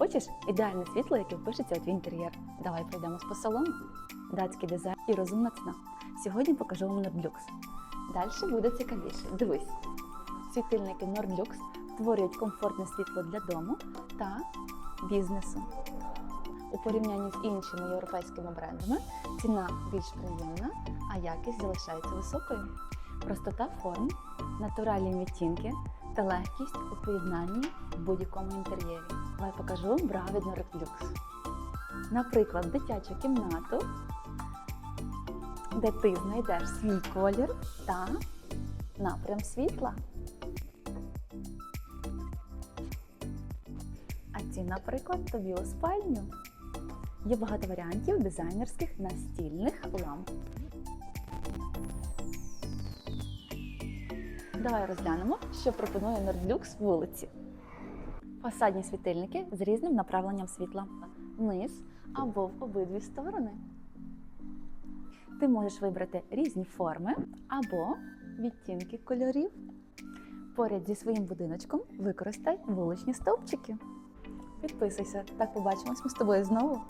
Хочеш ідеальне світло, яке впишеться у твій інтер'єр? Давай пройдемось по салону. Датський дизайн і розумна ціна. Сьогодні покажу вам Nordlux. Далі буде цікавіше. Дивись. Світильники Nordlux створюють комфортне світло для дому та бізнесу. У порівнянні з іншими європейськими брендами ціна більш приємна, а якість залишається високою. Простота форм, натуральні відтінки та легкість у поєднанні в будь-якому інтер'єрі. Давай покажу Bra від Nordlux. Наприклад, дитячу кімнату, де ти знайдеш свій колір та напрям світла. А ці, наприклад, тобі у спальню. Є багато варіантів дизайнерських настільних ламп. Давай розглянемо, що пропонує Nordlux вулиці. Фасадні світильники з різним направленням світла вниз або в обидві сторони. Ти можеш вибрати різні форми або відтінки кольорів. Поряд зі своїм будиночком використай вуличні стовпчики. Підписуйся, так побачимось ми з тобою знову.